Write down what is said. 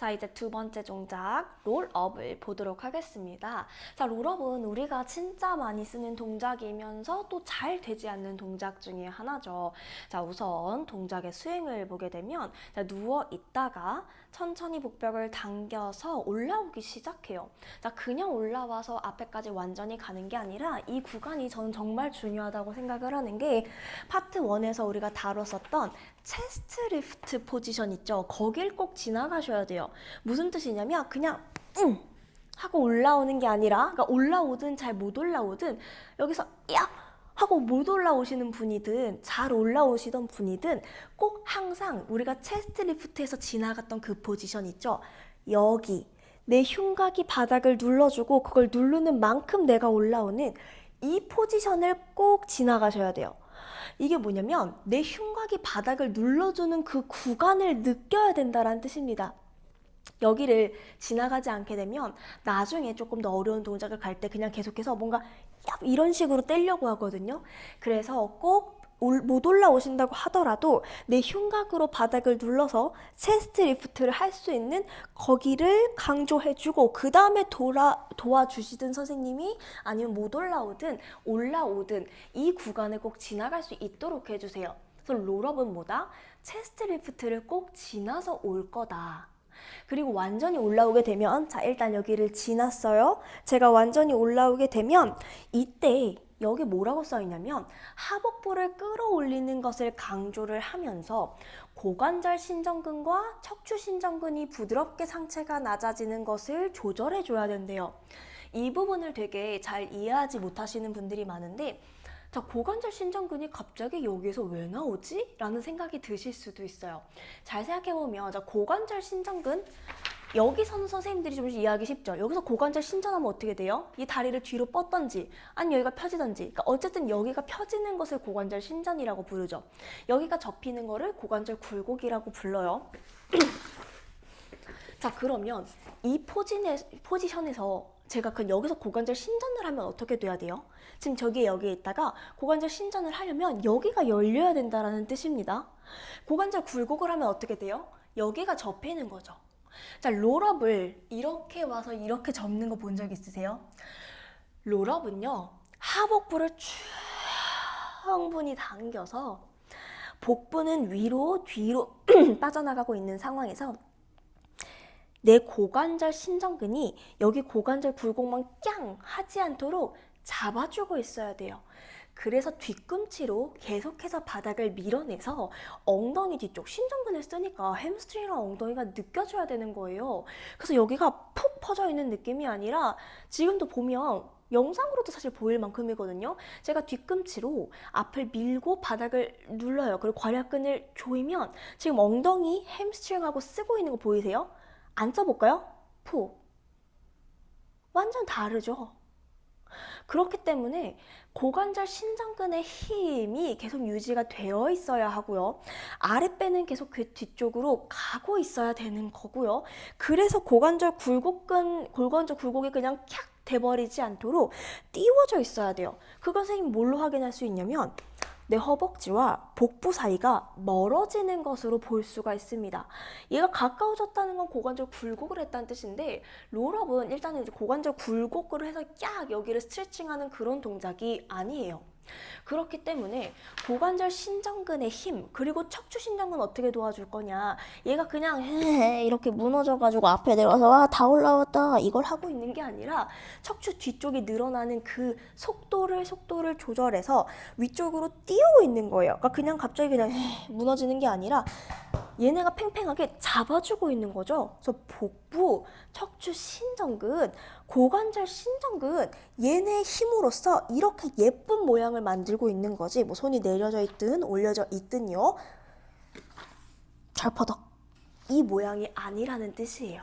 자, 이제 두 번째 동작, 롤업을 보도록 하겠습니다. 자, 롤업은 우리가 진짜 많이 쓰는 동작이면서 또 잘 되지 않는 동작 중에 하나죠. 자, 우선 동작의 수행을 보게 되면, 자, 누워 있다가 천천히 복벽을 당겨서 올라오기 시작해요. 자, 그냥 올라와서 앞에까지 완전히 가는 게 아니라 이 구간이 저는 정말 중요하다고 생각을 하는 게 파트 1에서 우리가 다뤘었던 체스트 리프트 포지션 있죠? 거길 꼭 지나가셔야 돼요. 무슨 뜻이냐면 그냥 응 하고 올라오는 게 아니라 그러니까 올라오든 잘 못 올라오든 여기서 야 하고 못 올라오시는 분이든 잘 올라오시던 분이든 꼭 항상 우리가 체스트 리프트에서 지나갔던 그 포지션 있죠? 여기 내 흉곽이 바닥을 눌러주고 그걸 누르는 만큼 내가 올라오는 이 포지션을 꼭 지나가셔야 돼요. 이게 뭐냐면 내 흉곽이 바닥을 눌러주는 그 구간을 느껴야 된다라는 뜻입니다. 여기를 지나가지 않게 되면 나중에 조금 더 어려운 동작을 갈 때 그냥 계속해서 뭔가 야, 이런 식으로 떼려고 하거든요. 그래서 꼭 못 올라오신다고 하더라도 내 흉곽으로 바닥을 눌러서 체스트 리프트를 할 수 있는 거기를 강조해주고 그 다음에 돌아 도와주시든 선생님이 아니면 못 올라오든 올라오든 이 구간을 꼭 지나갈 수 있도록 해주세요. 그래서 롤업은 뭐다? 체스트 리프트를 꼭 지나서 올 거다. 그리고 완전히 올라오게 되면 자 일단 여기를 지났어요. 제가 완전히 올라오게 되면 이때 여기 뭐라고 써 있냐면 하복부를 끌어올리는 것을 강조를 하면서 고관절 신전근과 척추 신전근이 부드럽게 상체가 낮아지는 것을 조절해 줘야 된대요. 이 부분을 되게 잘 이해하지 못하시는 분들이 많은데 자, 고관절 신전근이 갑자기 여기서 왜 나오지? 라는 생각이 드실 수도 있어요. 잘 생각해보면, 자, 고관절 신전근, 여기서는 선생님들이 좀 이해하기 쉽죠. 여기서 고관절 신전하면 어떻게 돼요? 이 다리를 뒤로 뻗던지, 아니 여기가 펴지던지. 그러니까 어쨌든 여기가 펴지는 것을 고관절 신전이라고 부르죠. 여기가 접히는 거를 고관절 굴곡이라고 불러요. 자, 그러면 이 포지션에서 제가 그 여기서 고관절 신전을 하면 어떻게 돼야 돼요? 지금 저기 여기에 있다가 고관절 신전을 하려면 여기가 열려야 된다라는 뜻입니다. 고관절 굴곡을 하면 어떻게 돼요? 여기가 접히는 거죠. 자, 롤업을 이렇게 와서 이렇게 접는 거 본 적 있으세요? 롤업은요, 하복부를 충분히 당겨서 복부는 위로 뒤로 빠져나가고 있는 상황에서 내 고관절 신전근이 여기 고관절 굴곡만 깡 하지 않도록 잡아주고 있어야 돼요. 그래서 뒤꿈치로 계속해서 바닥을 밀어내서 엉덩이 뒤쪽 신전근을 쓰니까 햄스트링이랑 엉덩이가 느껴져야 되는 거예요. 그래서 여기가 푹 퍼져 있는 느낌이 아니라 지금도 보면 영상으로도 사실 보일 만큼이거든요. 제가 뒤꿈치로 앞을 밀고 바닥을 눌러요. 그리고 괄약근을 조이면 지금 엉덩이 햄스트링하고 쓰고 있는 거 보이세요? 앉아볼까요? 푹. 완전 다르죠? 그렇기 때문에 고관절 신전근의 힘이 계속 유지가 되어 있어야 하고요. 아랫배는 계속 그 뒤쪽으로 가고 있어야 되는 거고요. 그래서 고관절 굴곡근, 고관절 굴곡이 그냥 캬 돼버리지 않도록 띄워져 있어야 돼요. 그건 선생님 뭘로 확인할 수 있냐면 내 허벅지와 복부 사이가 멀어지는 것으로 볼 수가 있습니다. 얘가 가까워졌다는 건 고관절 굴곡을 했다는 뜻인데 롤업은 일단은 고관절 굴곡을 해서 깍 여기를 스트레칭하는 그런 동작이 아니에요. 그렇기 때문에 고관절 신전근의 힘 그리고 척추 신전근 어떻게 도와줄 거냐? 얘가 그냥 이렇게 무너져가지고 앞에 내려와서 와다 올라왔다. 이걸 하고 있는 게 아니라 척추 뒤쪽이 늘어나는 그 속도를 속도를 조절해서 위쪽으로 띄우고 있는 거예요. 그러니까 그냥 갑자기 그냥 무너지는 게 아니라 얘네가 팽팽하게 잡아주고 있는 거죠. 그래서 복부, 척추 신전근, 고관절 신전근 얘네 힘으로써 이렇게 예쁜 모양을 만들고 있는 거지. 뭐 손이 내려져 있든 올려져 있든요. 절퍼덕 이 모양이 아니라는 뜻이에요.